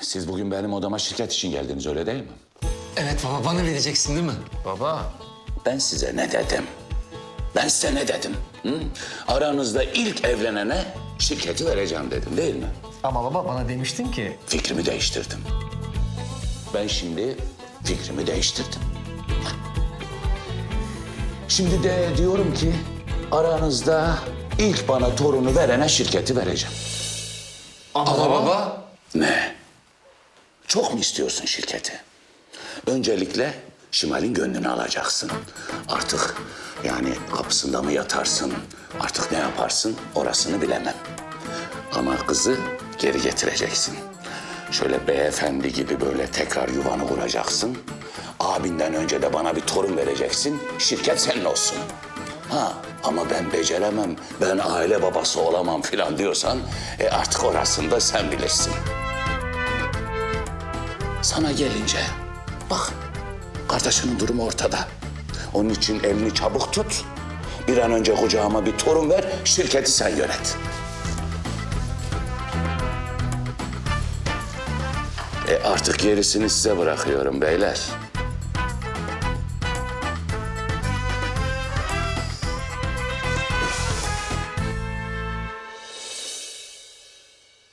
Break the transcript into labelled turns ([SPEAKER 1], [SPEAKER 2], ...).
[SPEAKER 1] Siz bugün benim odama şirket için geldiniz öyle değil mi?
[SPEAKER 2] Evet baba bana vereceksin değil mi?
[SPEAKER 1] Baba. Ben size ne dedim? Ben size ne dedim? Hı? Aranızda ilk evlenene şirketi vereceğim dedim değil mi?
[SPEAKER 2] Ama baba bana demiştin ki
[SPEAKER 1] Fikrimi değiştirdim. Ben şimdi fikrimi değiştirdim. Şimdi de diyorum ki aranızda ilk bana torunu verene şirketi vereceğim.
[SPEAKER 2] Ama, baba.
[SPEAKER 1] Ne? Çok mu istiyorsun şirketi? Öncelikle Şimal'in gönlünü alacaksın. Artık yani kapısında mı yatarsın, artık ne yaparsın orasını bilemem. Ama kızı geri getireceksin. Şöyle beyefendi gibi böyle tekrar yuvanı kuracaksın. Abinden önce de bana bir torun vereceksin. Şirket senin olsun. Ha ama ben beceremem, ben aile babası olamam filan diyorsan e artık orasını da sen bilirsin. Sana gelince bak kardeşinin durumu ortada. Onun için elini çabuk tut. Bir an önce kucağıma bir torun ver, şirketi sen yönet. E artık gerisini size bırakıyorum beyler.